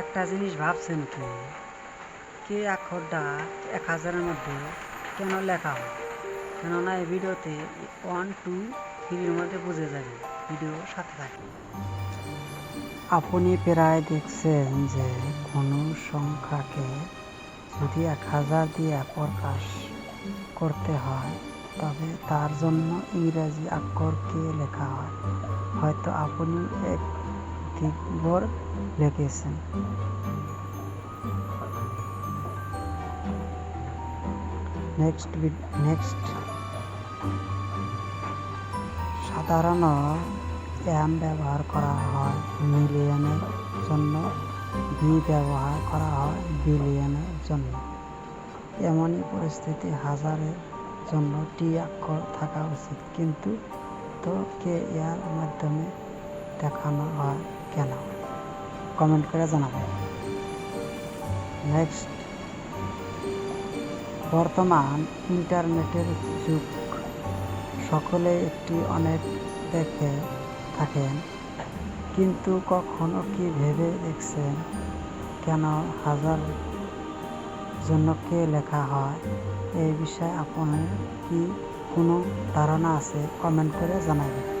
একটা জিনিস ভাবছেন কি? কে অক্ষরটা এক হাজারের মধ্যে কেন লেখা হয়? কেননা এই ভিডিওতে ওয়ান টু থ্রির মধ্যে বুঝে যাবে, ভিডিও সাথে থাকে আপনি প্রায় দেখছেন যে কোনো সংখ্যাকে যদি এক হাজার দিয়ে প্রকাশ করতে হয়, তবে তার জন্য ইংরেজি অক্ষরকে লেখা হয়। হয়তো আপনি এক দিকবর লিখেছেন নেক্সট নেক্সট সাধারণ এম ব্যবহার করা হয় মিলিয়নের জন্য বি ব্যবহার করা হয় বিলিয়নের জন্য। এমনই পরিস্থিতি হাজারের জন্য টি অক্ষর থাকা উচিত। কিন্তু তো কে এর মাধ্যমে দেখানো হয়? কেন? কমেন্ট করে জানাবেন। নেক্সট বর্তমান ইন্টারনেটের যুগ। সকলে একটি অনেক দেখে থাকেন, কিন্তু কখনো কি ভেবে দেখছেন কেন হাজার জন্য কে লেখা হয়? এই বিষয়ে আপনার কি কোনো ধারণা আছে? কমেন্ট করে জানাবেন।